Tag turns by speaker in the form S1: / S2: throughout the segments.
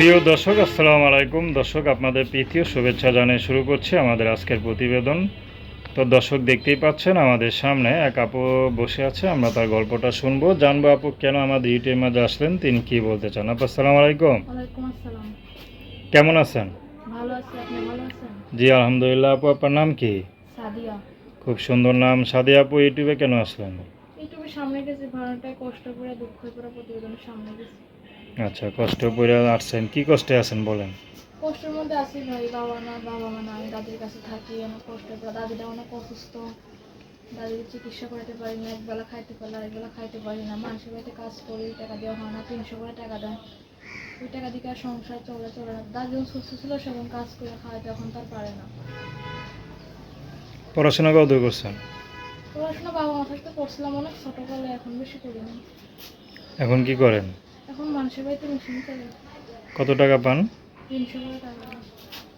S1: প্রিয় দর্শক আসসালামু আলাইকুম। দর্শক আপনাদের প্রীতীয় শুভেচ্ছা জানিয়ে শুরু করছি আমাদের আজকের প্রতিবেদন। তো দর্শক দেখতেই পাচ্ছেন আমাদের সামনে এক আপু বসে আছে আমরা তার গল্পটা শুনব। জানব আপু কেন আমাদের ইউটিউবের মাঝে আসলেন? তিনি কি বলতে চান? আপু আসসালামু আলাইকুম। কেমন আছেন? জি আলহামদুলিল্লাহ আপু আপনার নাম কি? খুব সুন্দর নাম। সাদি আপু ইউটিউবে কেন আসলেন?
S2: ইউটিউবের সামনে গেছি কষ্ট করে দুঃখ করে প্রতিবেদনের সামনে গেছি।
S1: আচ্ছা কষ্ট করে আসছেন। কি কষ্টে আছেন বলেন?
S2: কষ্টের মধ্যে আছি ভাই বাবা না বাবা মা না আমি দাদির কাছে থাকি অনেক কষ্ট করে। দাদিটা অনেক অসুস্থ। দাদির চিকিৎসা করাতে পারি না একবেলা খাইতে পারলে আরেকবেলা খাইতে পারি না। মানুষের বাড়িতে কাজ করি টাকা দেওয়া হয় না তিনশো করে টাকা দেয়। ওই টাকা দিকে আর সংসার চলে চলে না। দাদি যখন সুস্থ ছিল সেখন কাজ করে খাওয়াতে এখন তার পারে না।
S1: পড়াশোনা কত করছেন?
S2: পড়াশোনা বাবা মা থাকতে করছিলাম অনেক ছোটোবেলায় এখন বেশি করিনি।
S1: এখন কি করেন? কত টাকা পান?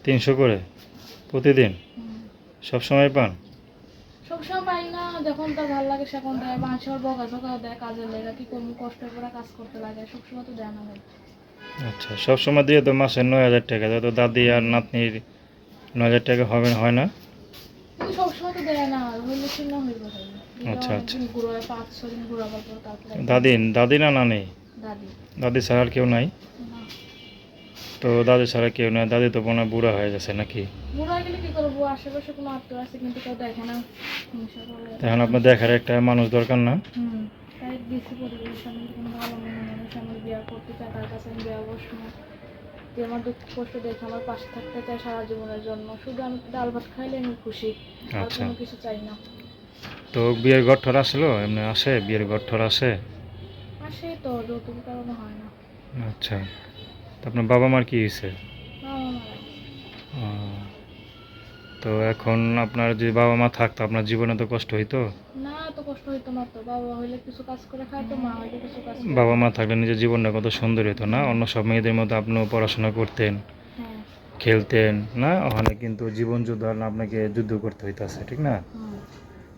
S2: তিনশো করে
S1: প্রতিদিন? সব সময় পান?
S2: সবসময় পাই না যখন তার ভালো লাগে সেখন দেয় মানুষের বকা ঝকাও দেয় কাজের লেগে কি কষ্ট করে কাজ করতে লাগে সবসময় তো দেয় না ভাই।
S1: আচ্ছা সব সময় দিয়ে তো মাসে নয় হাজার টাকা তো দাদি আর নাতনির নয় হাজার টাকা হবে না হয় না?
S2: সবসময় তো দেয় না হইলে হইব
S1: আচ্ছা, আচ্ছা। দাদি দাদি না নানি?
S2: দাদি।
S1: ছাড়া আর কেউ নাই? তো দাদি ছাড়া কেউ নাই দাদি তো মনে বুড়া হয়ে গেছে নাকি? এখন আপনার দেখার একটা মানুষ দরকার না?
S2: আমার যে দুঃখ কষ্ট দেখে আমার পাশে থাকতে চায় সারা জীবনের জন্য। শুধু আমি ডাল ভাত খাইলে আমি খুশি আর
S1: আচ্ছা।
S2: কোনো কিছু চাই না।
S1: তো বিয়ের ঘর ঠর আসলো? এমনি আসে? বিয়ের ঘর ঠর আসে?
S2: আর সেই তো যৌতুক কারণে হয় না।
S1: আচ্ছা। তো আপনার বাবা মার কি হয়েছে? তো এখন আপনার যে বাবা মা থাকতো আপনার জীবনে তো কষ্ট হইতো?
S2: না এত কষ্ট হইতো না তো। বাবা হইলে কিছু কাজ করে খাইতো মা হইলে কিছু কাজ
S1: বাবা মা থাকলে নিজের জীবনটা কত সুন্দর হতো না? অন্য সব মেয়েদের মতো আপনিও পড়াশোনা করতেন
S2: হ্যাঁ।
S1: খেলতেন না? ওখানে কিন্তু জীবন যুদ্ধ আপনাকে যুদ্ধ করতে হইতাছে ঠিক না?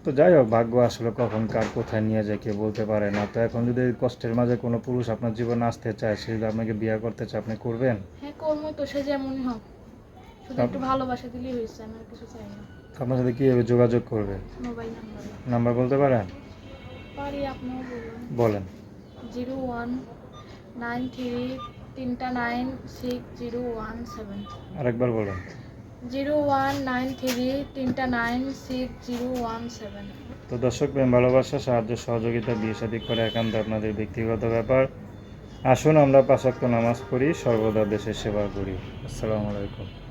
S1: তো যাই হোক ভাগ্য আসলে কখন কার কোথায় নিয়ে যায় কেউ বলতে পারে না। তো এখন যদি কষ্টের মাঝে কোনো পুরুষ আপনার জীবনে আসতে চায় সে যদি আপনাকে বিয়ে করতে চায় আপনি করবেন?
S2: হ্যাঁ কর্মই তো সে যেমনই হোক। শুধু একটু ভালোবাসা দিলেই হয়েছে আমি আর কিছু চাই না।
S1: আপনার সাথে কীভাবে যোগাযোগ করবে?
S2: Mobile number.
S1: নাম্বার বলতে পারেন?
S2: পারি আপনিও বলুন।
S1: বলেন।
S2: জিরো ওয়ান নাইন থ্রি তিনটা nine six zero one seven.
S1: আরেকবার বলেন।
S2: জিরো ওয়ান নাইন থ্রি তিনটা nine six zero one seven.
S1: তো দর্শক প্রেম, ভালোবাসা, সাহায্য, সহযোগিতা, বিয়ে শাদী করে একান্ত আপনাদের ব্যক্তিগত ব্যাপার। আসুন আমরা পাশাক্ত নামাজ পড়ি, সর্বদা দেশের সেবা করি। আসসালামু আলাইকুম।